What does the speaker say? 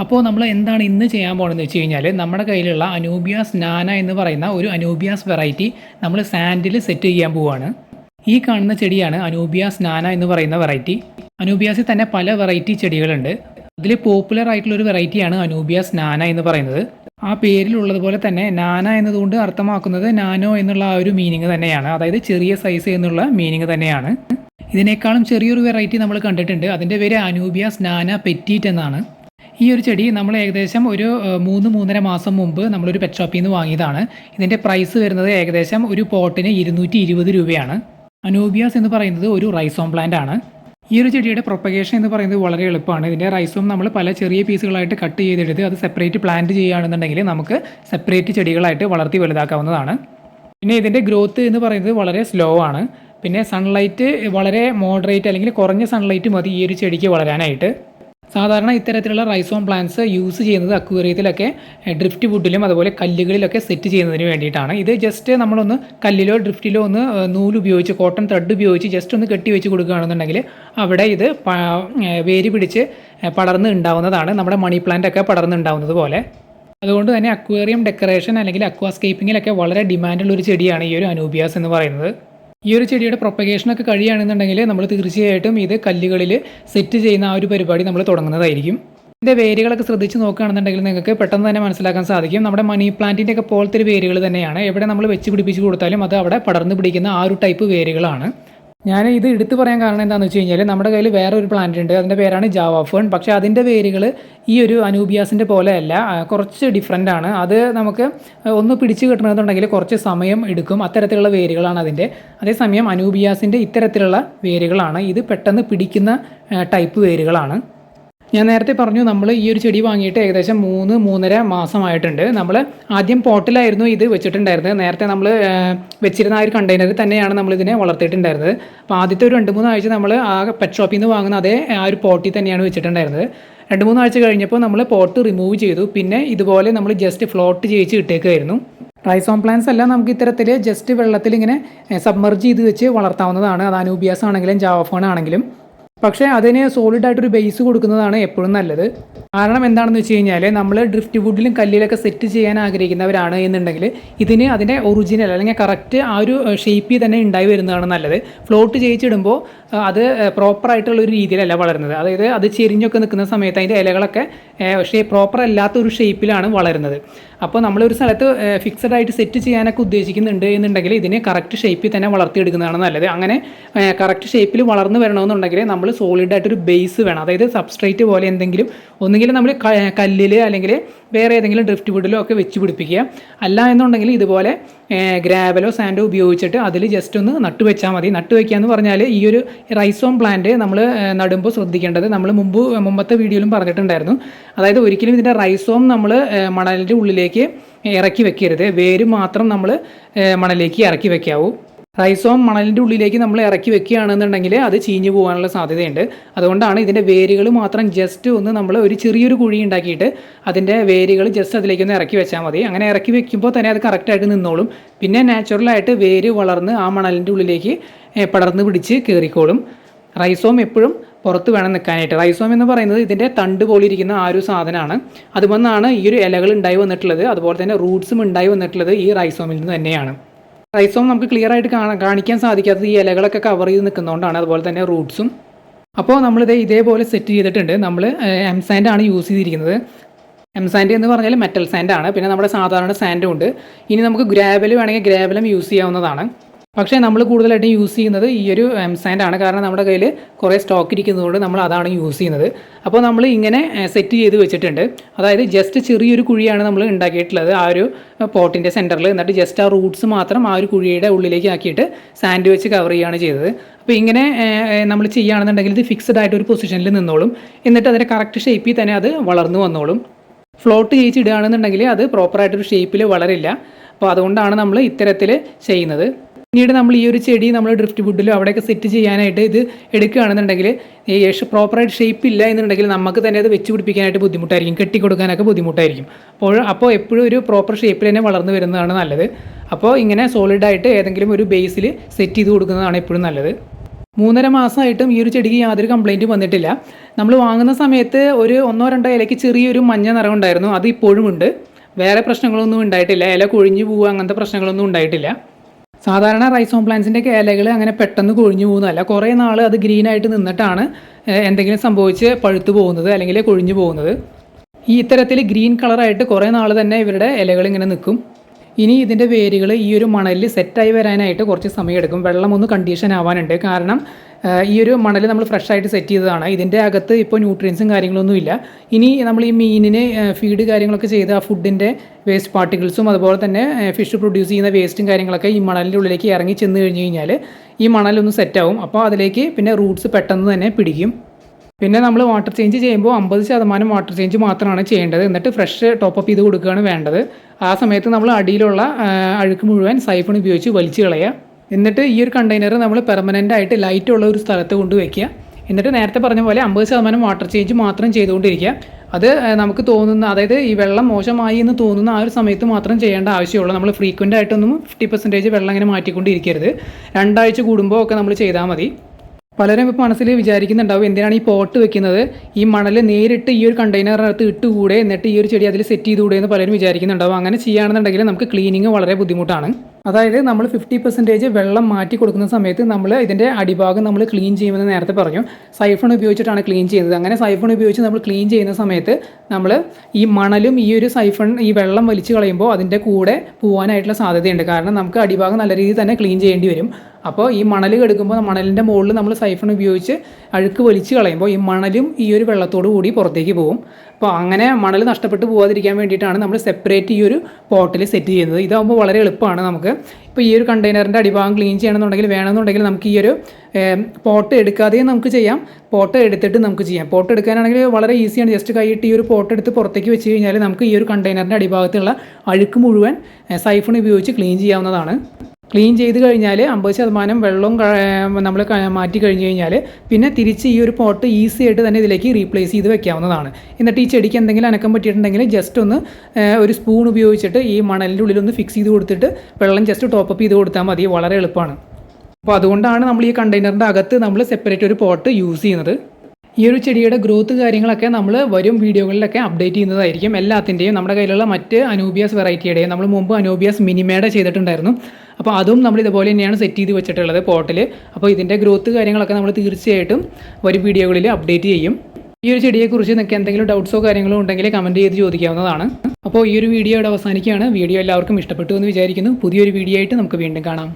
അപ്പോൾ നമ്മൾ എന്താണ് ഇന്ന് ചെയ്യാൻ പോകണമെന്ന് വെച്ച് കഴിഞ്ഞാൽ നമ്മുടെ കയ്യിലുള്ള അനൂബിയാസ് നാന എന്ന് പറയുന്ന ഒരു അനൂബിയാസ് വെറൈറ്റി നമ്മൾ സാൻഡിൽ സെറ്റ് ചെയ്യാൻ പോവുകയാണ് ഈ കാണുന്ന ചെടിയാണ് അനൂബിയാസ് നാന എന്ന് പറയുന്ന വെറൈറ്റി. അനൂബിയാസിൽ തന്നെ പല വെറൈറ്റി ചെടികളുണ്ട്. അതിൽ പോപ്പുലർ ആയിട്ടുള്ള ഒരു വെറൈറ്റിയാണ് അനൂബിയാസ് നാന എന്ന് പറയുന്നത്. ആ പേരിലുള്ളതുപോലെ തന്നെ നാന എന്നതുകൊണ്ട് അർത്ഥമാക്കുന്നത് നാനോ എന്നുള്ള ആ ഒരു മീനിങ് തന്നെയാണ്. അതായത് ചെറിയ സൈസ് എന്നുള്ള മീനിങ് തന്നെയാണ്. ഇതിനേക്കാളും ചെറിയൊരു വെറൈറ്റി നമ്മൾ കണ്ടിട്ടുണ്ട്. അതിന്റെ പേര് അനൂബിയാസ് നാന പെറ്റീറ്റ് എന്നാണ്. ഈ ഒരു ചെടി നമ്മൾ ഏകദേശം ഒരു മൂന്ന് മൂന്നര മാസം മുമ്പ് നമ്മളൊരു പെറ്റ് ഷോപ്പിൽ നിന്ന് വാങ്ങിയതാണ്. ഇതിന്റെ പ്രൈസ് വരുന്നത് ഏകദേശം ഒരു പോട്ടിന് ഇരുന്നൂറ്റി ഇരുപത് രൂപയാണ്. അനൂബിയാസ് എന്ന് പറയുന്നത് ഒരു റൈസോം പ്ലാന്റ് ആണ്. ഈ ഒരു ചെടിയുടെ പ്രൊപ്പഗേഷൻ എന്ന് പറയുന്നത് വളരെ എളുപ്പമാണ്. ഇതിന്റെ റൈസോം നമ്മൾ പല ചെറിയ പീസുകളായിട്ട് കട്ട് ചെയ്തെടുത്ത് അത് സെപ്പറേറ്റ് പ്ലാന്റ് ചെയ്യുകയാണെന്നുണ്ടെങ്കിൽ നമുക്ക് സെപ്പറേറ്റ് ചെടികളായിട്ട് വളർത്തി വലുതാക്കാവുന്നതാണ്. പിന്നെ ഇതിന്റെ ഗ്രോത്ത് എന്ന് പറയുന്നത് വളരെ സ്ലോ ആണ്. പിന്നെ സൺലൈറ്റ് വളരെ മോഡറേറ്റ് അല്ലെങ്കിൽ കുറഞ്ഞ സൺലൈറ്റ് മതി ഈ ഒരു ചെടിക്ക് വളരാനായിട്ട്. സാധാരണ ഇത്തരത്തിലുള്ള റൈസോം പ്ലാന്റ്സ് യൂസ് ചെയ്യുന്നത് അക്വേറിയത്തിലൊക്കെ ഡ്രിഫ്റ്റ് വുഡിലും അതുപോലെ കല്ലുകളിലൊക്കെ സെറ്റ് ചെയ്യുന്നതിന് വേണ്ടിയിട്ടാണ്. ഇത് ജസ്റ്റ് നമ്മളൊന്ന് കല്ലിലോ ഡ്രിഫ്റ്റിലോ ഒന്ന് നൂൽ ഉപയോഗിച്ച് കോട്ടൺ ത്രെഡ് ഉപയോഗിച്ച് ജസ്റ്റ് ഒന്ന് കെട്ടി വെച്ച് കൊടുക്കുകയാണെന്നുണ്ടെങ്കിൽ അവിടെ ഇത് വേര് പിടിച്ച് പടർന്ന് ഉണ്ടാവുന്നതാണ്. നമ്മുടെ മണി പ്ലാന്റൊക്കെ പടർന്ന് ഉണ്ടാവുന്നത് പോലെ. അതുകൊണ്ട് തന്നെ അക്വേറിയം ഡെക്കറേഷൻ അല്ലെങ്കിൽ അക്വാസ്കേപ്പിങ്ങിലൊക്കെ വളരെ ഡിമാൻഡുള്ള ഒരു ചെടിയാണ് ഈ ഒരു അനൂബിയാസ് എന്ന് പറയുന്നത്. ഈ ഒരു ചെടിയുടെ പ്രൊപ്പഗേഷനൊക്കെ കഴിയുകയാണെന്നുണ്ടെങ്കിൽ നമ്മൾ തീർച്ചയായിട്ടും ഇത് കല്ലുകളിൽ സെറ്റ് ചെയ്യുന്ന ആ ഒരു പരിപാടി നമ്മൾ തുടങ്ങുന്നതായിരിക്കും. ഇതിന്റെ വേരുകളൊക്കെ ശ്രദ്ധിച്ച് നോക്കുകയാണെന്നുണ്ടെങ്കിൽ നിങ്ങൾക്ക് പെട്ടെന്ന് തന്നെ മനസ്സിലാക്കാൻ സാധിക്കും. നമ്മുടെ മണി പ്ലാന്റിന്റെ ഒക്കെ പോലത്തെ വേരുകൾ തന്നെയാണ്. എവിടെ നമ്മൾ വെച്ച് പിടിപ്പിച്ച് കൊടുത്താലും അത് അവിടെ പടർന്നു പിടിക്കുന്ന ആ ഒരു ടൈപ്പ് വേരുകളാണ്. ഞാൻ ഇത് എടുത്തു പറയാൻ കാരണം എന്താണെന്ന് വെച്ച് കഴിഞ്ഞാൽ നമ്മുടെ കയ്യിൽ വേറെ ഒരു പ്ലാന്റ് ഉണ്ട്. അതിന്റെ പേരാണ് ജാവാഫേൺ പക്ഷേ അതിന്റെ വേരുകൾ ഈ ഒരു അനൂബിയാസിന്റെ പോലെയല്ല കുറച്ച് ഡിഫറെന്റ് ആണ്. അത് നമുക്ക് ഒന്ന് പിടിച്ചു കിട്ടണമെന്നുണ്ടെങ്കിൽ കുറച്ച് സമയം എടുക്കും. അത്തരത്തിലുള്ള വേരുകളാണ് അതിന്റെ അതേസമയം അനൂബിയാസിന്റെ ഇത്തരത്തിലുള്ള വേരുകളാണ്. ഇത് പെട്ടെന്ന് പിടിക്കുന്ന ടൈപ്പ് വേരുകളാണ്. ഞാൻ നേരത്തെ പറഞ്ഞു നമ്മൾ ഈ ഒരു ചെടി വാങ്ങിയിട്ട് ഏകദേശം മൂന്ന് മൂന്നര മാസമായിട്ടുണ്ട്. നമ്മൾ ആദ്യം പോട്ടിലായിരുന്നു ഇത് വെച്ചിട്ടുണ്ടായിരുന്നത്. നേരത്തെ നമ്മൾ വെച്ചിരുന്ന ആ ഒരു കണ്ടെയ്നറിൽ തന്നെയാണ് നമ്മൾ ഇതിനെ വളർത്തിയിട്ടുണ്ടായിരുന്നത്. അപ്പോൾ ആദ്യത്തെ ഒരു രണ്ട് മൂന്ന് ആഴ്ച നമ്മൾ ആ പെറ്റ് ഷോപ്പിൽ നിന്ന് വാങ്ങുന്ന അതേ ആ ഒരു പോട്ടിൽ തന്നെയാണ് വെച്ചിട്ടുണ്ടായിരുന്നത്. രണ്ട് മൂന്ന് ആഴ്ച കഴിഞ്ഞപ്പോൾ നമ്മൾ പോട്ട് റിമൂവ് ചെയ്തു. പിന്നെ ഇതുപോലെ നമ്മൾ ജസ്റ്റ് ഫ്ലോട്ട് ചെയ്യിച്ച് ഇട്ടേക്കുമായിരുന്നു റൈസോം പ്ലാന്റ്സ് എല്ലാം നമുക്ക് ഇത്തരത്തിൽ ജസ്റ്റ് വെള്ളത്തിൽ ഇങ്ങനെ സബ്മർജ് ചെയ്ത് വെച്ച് വളർത്താവുന്നതാണ്. അത് അനൂബിയാസ് ആണെങ്കിലും ജാവഫോൺ ആണെങ്കിലും. പക്ഷേ അതിന് സോളിഡ് ആയിട്ടൊരു ബേസ് കൊടുക്കുന്നതാണ് എപ്പോഴും നല്ലത്. കാരണം എന്താണെന്ന് വെച്ച് കഴിഞ്ഞാൽ നമ്മൾ ഡ്രിഫ്റ്റ് വുഡിലും കല്ലിലൊക്കെ സെറ്റ് ചെയ്യാൻ ആഗ്രഹിക്കുന്നവരാണ് എന്നുണ്ടെങ്കിൽ ഇതിന് അതിന്റെ ഒറിജിനൽ അല്ലെങ്കിൽ കറക്റ്റ് ആ ഒരു ഷേപ്പിൽ തന്നെ ഉണ്ടായി വരുന്നതാണ് നല്ലത്. ഫ്ലോട്ട് ചെയ്യിച്ചിടുമ്പോൾ അത് പ്രോപ്പർ ആയിട്ടുള്ള ഒരു രീതിയിലല്ല വളരുന്നത്. അതായത് അത് ചെരിഞ്ഞൊക്കെ നിൽക്കുന്ന സമയത്ത് അതിന്റെ ഇലകളൊക്കെ പക്ഷേ പ്രോപ്പർ അല്ലാത്ത ഒരു ഷേപ്പിലാണ് വളരുന്നത്. അപ്പോൾ നമ്മളൊരു സ്ഥലത്ത് ഫിക്സഡ് ആയിട്ട് സെറ്റ് ചെയ്യാനൊക്കെ ഉദ്ദേശിക്കുന്നുണ്ട് എന്നുണ്ടെങ്കിൽ ഇതിനെ കറക്റ്റ് ഷേപ്പിൽ തന്നെ വളർത്തിയെടുക്കുന്നതാണ് നല്ലത്. അങ്ങനെ കറക്റ്റ് ഷേപ്പിൽ വളർന്നു വരണമെന്നുണ്ടെങ്കിൽ നമ്മൾ സോളിഡ് ആയിട്ടൊരു ബേസ് വേണം. അതായത് സബ്സ്ട്രേറ്റ് പോലെ എന്തെങ്കിലും ഒന്നുകിൽ നമ്മൾ കല്ലിൽ അല്ലെങ്കിൽ വേറെ ഏതെങ്കിലും ഡ്രിഫ്റ്റ് വുഡിലോ ഒക്കെ വെച്ച് പിടിപ്പിക്കുക. അല്ല എന്നുണ്ടെങ്കിൽ ഇതുപോലെ ഗ്രാവലോ സാൻഡോ ഉപയോഗിച്ചിട്ട് അതിൽ ജസ്റ്റ് ഒന്ന് നട്ടു വെച്ചാൽ മതി. നട്ടു വെക്കുക എന്ന് പറഞ്ഞാൽ ഈ ഒരു റൈസോം പ്ലാന്റ് നമ്മൾ നടുമ്പോൾ ശ്രദ്ധിക്കേണ്ടത്. നമ്മൾ മുമ്പ് മുമ്പത്തെ വീഡിയോയിലും പറഞ്ഞിട്ടുണ്ടായിരുന്നു. അതായത് ഒരിക്കലും ഇതിന്റെ റൈസോം നമ്മൾ മണലിന്റെ ഉള്ളിലേക്ക് ഇറക്കി വെക്കരുത്. വേര് മാത്രം നമ്മൾ മണലിലേക്ക് ഇറക്കി വെക്കാവൂ. റൈസോം മണലിന്റെ ഉള്ളിലേക്ക് നമ്മൾ ഇറക്കി വെക്കുകയാണെന്നുണ്ടെങ്കിൽ അത് ചീഞ്ഞു പോകാനുള്ള സാധ്യതയുണ്ട്. അതുകൊണ്ടാണ് ഇതിന്റെ വേരുകൾ മാത്രം ജസ്റ്റ് ഒന്ന് നമ്മൾ ഒരു ചെറിയൊരു കുഴി ഉണ്ടാക്കിയിട്ട് അതിന്റെ വേരുകൾ ജസ്റ്റ് അതിലേക്ക് ഒന്ന് ഇറക്കി വെച്ചാൽ മതി. അങ്ങനെ ഇറക്കി വെക്കുമ്പോൾ തന്നെ അത് കറക്റ്റായിട്ട് നിന്നോളും. പിന്നെ നാച്ചുറലായിട്ട് വേര് വളർന്ന് ആ മണലിന്റെ ഉള്ളിലേക്ക് പടർന്ന് പിടിച്ച് കയറിക്കോളും. റൈസോം എപ്പോഴും പുറത്ത് വേണം നിൽക്കാനായിട്ട്. റൈസോം എന്ന് പറയുന്നത് ഇതിന്റെ തണ്ട് പോലെ ഇരിക്കുന്ന ആ ഒരു സാധനമാണ്. അതുമെന്നാണ് ഈ ഒരു ഇലകൾ ഉണ്ടായി വന്നിട്ടുള്ളത്. അതുപോലെ തന്നെ റൂട്ട്സും ഉണ്ടായി വന്നിട്ടുള്ളത് ഈ റൈസോമിൽ നിന്ന് തന്നെയാണ്. റൈസോം നമുക്ക് ക്ലിയർ ആയിട്ട് കാണാൻ കാണിക്കാൻ സാധിക്കാത്തത് ഈ ഇലകളൊക്കെ കവർ ചെയ്ത് നിൽക്കുന്നതുകൊണ്ടാണ് അതുപോലെ തന്നെ റൂട്ട്സും. അപ്പോൾ നമ്മളിത് ഇതേപോലെ സെറ്റ് ചെയ്തിട്ടുണ്ട്. നമ്മൾ എം സാൻഡ് ആണ് യൂസ് ചെയ്തിരിക്കുന്നത്. എം സാൻഡ് എന്ന് പറഞ്ഞാൽ മെറ്റൽ സാൻഡാണ് പിന്നെ നമ്മുടെ സാധാരണ സാൻഡും ഉണ്ട്. ഇനി നമുക്ക് ഗ്രാവൽ വേണമെങ്കിൽ ഗ്രാവലും യൂസ് ചെയ്യാവുന്നതാണ്. പക്ഷേ നമ്മൾ കൂടുതലായിട്ടും യൂസ് ചെയ്യുന്നത് ഈ ഒരു എം സാൻഡ് ആണ്. കാരണം നമ്മുടെ കയ്യിൽ കുറേ സ്റ്റോക്ക് ഇരിക്കുന്നതുകൊണ്ട് നമ്മൾ അതാണ് യൂസ് ചെയ്യുന്നത്. അപ്പോൾ നമ്മൾ ഇങ്ങനെ സെറ്റ് ചെയ്ത് വെച്ചിട്ടുണ്ട്. അതായത് ജസ്റ്റ് ചെറിയൊരു കുഴിയാണ് നമ്മൾ ഉണ്ടാക്കിയിട്ടുള്ളത്. ആ ഒരു പോട്ടിന്റെ സെന്ററിൽ എന്നിട്ട് ജസ്റ്റ് ആ റൂട്ട്സ് മാത്രം ആ ഒരു കുഴിയുടെ ഉള്ളിലേക്ക് ആക്കിയിട്ട് സാൻഡ് വെച്ച് കവർ ചെയ്യുകയാണ് ചെയ്തത്. അപ്പോൾ ഇങ്ങനെ നമ്മൾ ചെയ്യുകയാണെന്നുണ്ടെങ്കിൽ ഇത് ഫിക്സഡ് ആയിട്ട് ഒരു പൊസിഷനിൽ നിന്നോളും. എന്നിട്ട് അതിന്റെ കറക്റ്റ് ഷേപ്പിൽ തന്നെ അത് വളർന്നു വന്നോളും. ഫ്ലോട്ട് ചെയ്യിച്ചിടുകയാണെന്നുണ്ടെങ്കിൽ അത് പ്രോപ്പറായിട്ടൊരു ഷേപ്പിൽ വളരില്ല. അപ്പോൾ അതുകൊണ്ടാണ് നമ്മൾ ഇത്തരത്തിൽ ചെയ്യുന്നത്. പിന്നീട് നമ്മൾ ഈ ഒരു ചെടി നമ്മൾ ഡ്രിഫ്റ്റ് വുഡിലോ അവിടെയൊക്കെ സെറ്റ് ചെയ്യാനായിട്ട് ഇത് എടുക്കുകയാണെന്നുണ്ടെങ്കിൽ ഈ യേശു പ്രോപ്പറായിട്ട് ഷേപ്പ് ഇല്ല എന്നുണ്ടെങ്കിൽ നമുക്ക് തന്നെ അത് വെച്ച് പിടിപ്പിക്കാനായിട്ട് ബുദ്ധിമുട്ടായിരിക്കും. കെട്ടിക്കൊടുക്കാനൊക്കെ ബുദ്ധിമുട്ടായിരിക്കും. അപ്പോൾ അപ്പോൾ എപ്പോഴും ഒരു പ്രോപ്പർ ഷേപ്പിൽ തന്നെ വളർന്നു വരുന്നതാണ് നല്ലത്. അപ്പോൾ ഇങ്ങനെ സോളിഡായിട്ട് ഏതെങ്കിലും ഒരു ബേസിൽ സെറ്റ് ചെയ്ത് കൊടുക്കുന്നതാണ് എപ്പോഴും നല്ലത്. മൂന്നര മാസമായിട്ടും ഈ ഒരു ചെടിക്ക് യാതൊരു കംപ്ലൈന്റും വന്നിട്ടില്ല. നമ്മൾ വാങ്ങുന്ന സമയത്ത് ഒരു ഒന്നോ രണ്ടോ ഇലയ്ക്ക് ചെറിയൊരു മഞ്ഞ നിറം ഉണ്ടായിരുന്നു. അത് ഇപ്പോഴും ഉണ്ട്. വേറെ പ്രശ്നങ്ങളൊന്നും ഉണ്ടായിട്ടില്ല. ഇല കൊഴിഞ്ഞു പോവുക അങ്ങനത്തെ പ്രശ്നങ്ങളൊന്നും ഉണ്ടായിട്ടില്ല. സാധാരണ റൈസോം പ്ലാന്റ്സിന്റെ ഇലകൾ അങ്ങനെ പെട്ടെന്ന് കൊഴിഞ്ഞു പോകുന്നതല്ല കുറേ നാൾ അത് ഗ്രീനായിട്ട് നിന്നിട്ടാണ് എന്തെങ്കിലും സംഭവിച്ച് പഴുത്തു പോകുന്നത് അല്ലെങ്കിൽ കൊഴിഞ്ഞു പോകുന്നത്. ഈ ഇത്തരത്തിൽ ഗ്രീൻ കളറായിട്ട് കുറേ നാൾ തന്നെ ഇവരുടെ ഇലകൾ ഇങ്ങനെ നിൽക്കും. ഇനി ഇതിന്റെ വേരുകൾ ഈ ഒരു മണലിൽ സെറ്റായി വരാനായിട്ട് കുറച്ച് സമയമെടുക്കും. വെള്ളം ഒന്ന് കണ്ടീഷൻ ആവാനുണ്ട്. കാരണം ഈ ഒരു മണൽ നമ്മൾ ഫ്രഷ് ആയിട്ട് സെറ്റ് ചെയ്തതാണ്. ഇതിന്റെ അകത്ത് ഇപ്പോൾ ന്യൂട്രിയൻസും കാര്യങ്ങളൊന്നും ഇല്ല. ഇനി നമ്മൾ ഈ മീനിന് ഫീഡ് കാര്യങ്ങളൊക്കെ ചെയ്ത് ആ ഫുഡിന്റെ വേസ്റ്റ് പാർട്ടിക്കിൾസും അതുപോലെ തന്നെ ഫിഷ് പ്രൊഡ്യൂസ് ചെയ്യുന്ന വേസ്റ്റും കാര്യങ്ങളൊക്കെ ഈ മണലിന്റെ ഉള്ളിലേക്ക് ഇറങ്ങി ചെന്ന് കഴിഞ്ഞ് കഴിഞ്ഞാൽ ഈ മണലൊന്ന് സെറ്റാവും അപ്പോൾ അതിലേക്ക് പിന്നെ റൂട്ട്സ് പെട്ടെന്ന് തന്നെ പിടിക്കും. പിന്നെ നമ്മൾ വാട്ടർ ചേഞ്ച് ചെയ്യുമ്പോൾ അമ്പത് ശതമാനം വാട്ടർ ചേഞ്ച് മാത്രമാണ് ചെയ്യേണ്ടത്. എന്നിട്ട് ഫ്രഷ് ടോപ്പപ്പ് ചെയ്ത് കൊടുക്കുകയാണ് വേണ്ടത്. ആ സമയത്ത് നമ്മൾ അടിയിലുള്ള അഴുക്ക് മുഴുവൻ സൈഫൺ ഉപയോഗിച്ച് വലിച്ചു കളയുക. എന്നിട്ട് ഈ ഒരു കണ്ടെയ്നർ നമ്മൾ പെർമനന്റ് ആയിട്ട് ലൈറ്റ് ഉള്ള ഒരു സ്ഥലത്ത് കൊണ്ട് വയ്ക്കുക എന്നിട്ട് നേരത്തെ പറഞ്ഞ പോലെ അമ്പത് ശതമാനം വാട്ടർ ചേഞ്ച് മാത്രം ചെയ്തുകൊണ്ടിരിക്കുക. അത് നമുക്ക് തോന്നുന്ന അതായത് ഈ വെള്ളം മോശമായി എന്ന് തോന്നുന്ന ആ ഒരു സമയത്ത് മാത്രം ചെയ്യേണ്ട ആവശ്യമുള്ളൂ. നമ്മൾ ഫ്രീക്വന്റ് ആയിട്ടൊന്നും ഫിഫ്റ്റി പെർസെന്റേജ് വെള്ളം ഇങ്ങനെ മാറ്റിക്കൊണ്ടിരിക്കരുത്. രണ്ടാഴ്ച കൂടുമ്പോൾ ഒക്കെ നമ്മൾ ചെയ്താൽ മതി. പലരും ഇപ്പോൾ മനസ്സിൽ വിചാരിക്കുന്നുണ്ടാവും എന്തിനാണ് ഈ പോട്ട് വെക്കുന്നത്? ഈ മണൽ നേരിട്ട് ഈ ഒരു കണ്ടെയ്നറിനകത്ത് ഇട്ടുകൂടെ? എന്നിട്ട് ഈ ഒരു ചെടി അതിൽ സെറ്റ് ചെയ്തുകൂടെ എന്ന് പലരും വിചാരിക്കുന്നുണ്ടാവും. അങ്ങനെ ചെയ്യുകയാണെന്നുണ്ടെങ്കിൽ നമുക്ക് ക്ലീനിങ് വളരെ ബുദ്ധിമുട്ടാണ്. അതായത് നമ്മൾ ഫിഫ്റ്റി പെർസെന്റേജ് വെള്ളം മാറ്റി കൊടുക്കുന്ന സമയത്ത് നമ്മൾ ഇതിന്റെ അടിഭാഗം നമ്മൾ ക്ലീൻ ചെയ്യുമെന്ന് നേരത്തെ പറഞ്ഞു. സൈഫൺ ഉപയോഗിച്ചിട്ടാണ് ക്ലീൻ ചെയ്യുന്നത്. അങ്ങനെ സൈഫൺ ഉപയോഗിച്ച് നമ്മൾ ക്ലീൻ ചെയ്യുന്ന സമയത്ത് നമ്മൾ ഈ മണലും ഈ ഒരു സൈഫൺ ഈ വെള്ളം വലിച്ചു കളയുമ്പോൾ അതിന്റെ കൂടെ പോകാനായിട്ടുള്ള സാധ്യതയുണ്ട്. കാരണം നമുക്ക് അടിഭാഗം നല്ല രീതിയിൽ തന്നെ ക്ലീൻ ചെയ്യേണ്ടി വരും. അപ്പോൾ ഈ മണൽ കെടുക്കുമ്പോൾ മണലിന്റെ മുകളിൽ നമ്മൾ സൈഫൺ ഉപയോഗിച്ച് അഴുക്ക് വലിച്ചു കളയുമ്പോൾ ഈ മണലും ഈ ഒരു വെള്ളത്തോടു കൂടി പുറത്തേക്ക് പോകും. അപ്പോൾ അങ്ങനെ മണൽ നഷ്ടപ്പെട്ട് പോകാതിരിക്കാൻ വേണ്ടിയിട്ടാണ് നമ്മൾ സെപ്പറേറ്റ് ഈ ഒരു പോട്ടിൽ സെറ്റ് ചെയ്യുന്നത്. ഇതാകുമ്പോൾ വളരെ എളുപ്പമാണ് നമുക്ക്. ഇപ്പോൾ ഈ ഒരു കണ്ടെയ്നറിന്റെ അടിഭാഗം ക്ലീൻ ചെയ്യണമെന്നുണ്ടെങ്കിൽ വേണമെന്നുണ്ടെങ്കിൽ നമുക്ക് ഈ ഒരു പോട്ട് എടുക്കാതെയും നമുക്ക് ചെയ്യാം. പോട്ട് എടുത്തിട്ട് നമുക്ക് ചെയ്യാം. പോട്ട് എടുക്കാനാണെങ്കിൽ വളരെ ഈസിയാണ്. ജസ്റ്റ് കൈയിട്ട് ഈ ഒരു പോട്ട് എടുത്ത് പുറത്തേക്ക് വെച്ച് കഴിഞ്ഞാൽ നമുക്ക് ഈ ഒരു കണ്ടെയ്നറിന്റെ അടിഭാഗത്തുള്ള അഴുക്ക് മുഴുവൻ സൈഫൺ ഉപയോഗിച്ച് ക്ലീൻ ചെയ്യാവുന്നതാണ്. ക്ലീൻ ചെയ്ത് കഴിഞ്ഞാൽ അമ്പത് ശതമാനം വെള്ളവും നമ്മൾ മാറ്റി കഴിഞ്ഞ് കഴിഞ്ഞാൽ പിന്നെ തിരിച്ച് ഈ ഒരു പോട്ട് ഈസി ആയിട്ട് തന്നെ ഇതിലേക്ക് റീപ്ലേസ് ചെയ്ത് വെക്കാവുന്നതാണ്. എന്നിട്ട് ഈ ചെടിക്ക് എന്തെങ്കിലും അനക്കം പറ്റിയിട്ടുണ്ടെങ്കിൽ ജസ്റ്റ് ഒന്ന് ഒരു സ്പൂൺ ഉപയോഗിച്ചിട്ട് ഈ മണലിന്റെ ഉള്ളിലൊന്ന് ഫിക്സ് ചെയ്ത് കൊടുത്തിട്ട് വെള്ളം ജസ്റ്റ് ടോപ്പപ്പ് ചെയ്ത് കൊടുത്താൽ മതി. വളരെ എളുപ്പമാണ്. അപ്പോൾ അതുകൊണ്ടാണ് നമ്മൾ ഈ കണ്ടെയ്നറിന്റെ അകത്ത് നമ്മൾ സെപ്പറേറ്റ് ഒരു പോട്ട് യൂസ് ചെയ്യുന്നത്. ഈ ഒരു ചെടിയുടെ ഗ്രോത്ത് കാര്യങ്ങളൊക്കെ നമ്മൾ വരും വീഡിയോകളിലൊക്കെ അപ്ഡേറ്റ് ചെയ്യുന്നതായിരിക്കും. എല്ലാത്തിന്റെയും നമ്മുടെ കയ്യിലുള്ള മറ്റ് അനൂബിയാസ് വെറൈറ്റിയുടെയും നമ്മൾ മുമ്പ് അനൂബിയാസ് മിനിമേഡ ചെയ്തിട്ടുണ്ടായിരുന്നു. അപ്പോൾ അതും നമ്മൾ ഇതുപോലെ തന്നെയാണ് സെറ്റ് ചെയ്ത് വെച്ചിട്ടുള്ളത് പോട്ടിൽ അപ്പോൾ ഇതിന്റെ ഗ്രോത്ത് കാര്യങ്ങളൊക്കെ നമ്മൾ തീർച്ചയായിട്ടും വരും വീഡിയോകളിൽ അപ്ഡേറ്റ് ചെയ്യും. ഈ ഒരു ചെടിയെക്കുറിച്ച് നിങ്ങൾക്ക് എന്തെങ്കിലും ഡൗട്ട്സോ കാര്യങ്ങളോ ഉണ്ടെങ്കിൽ കമന്റ് ചെയ്ത് ചോദിക്കാവുന്നതാണ്. അപ്പോൾ ഈ ഒരു വീഡിയോ ഇവിടെ അവസാനിക്കുകയാണ്. വീഡിയോ എല്ലാവർക്കും ഇഷ്ടപ്പെട്ടു എന്ന് വിചാരിക്കുന്നു. പുതിയൊരു വീഡിയോ ആയിട്ട് നമുക്ക് വീണ്ടും കാണാം.